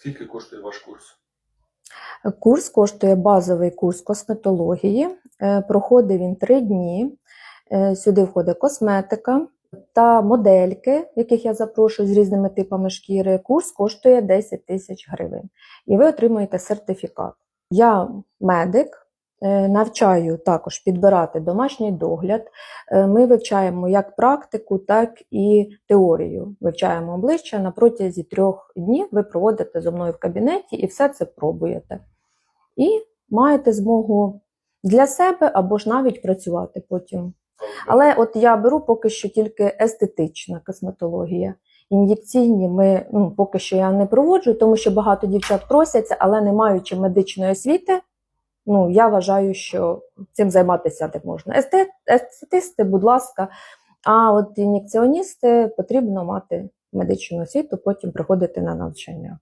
Скільки коштує ваш курс? Курс коштує базовий курс косметології. Е, Проходить він три дні. Е, Сюди входить косметика та модельки, яких я запрошую з різними типами шкіри. Курс коштує 10 тисяч гривень. І ви отримуєте сертифікат. Я медик. Е, Навчаю також підбирати домашній догляд. Е, Ми вивчаємо як практику, так і теорію. Вивчаємо обличчя на протязі трьох днів. Ви проводите зі мною в кабінеті і все це пробуєте. І маєте змогу для себе або ж навіть працювати потім. Але от я беру поки що тільки естетична косметологія. Ін'єкційні ми ну, поки що я не проводжу, тому що багато дівчат просяться, але не маючи медичної освіти, ну я вважаю, що цим займатися не можна. Естет, естетисти, будь ласка, а от ін'єкціоністи потрібно мати медичну освіту, потім приходити на навчання.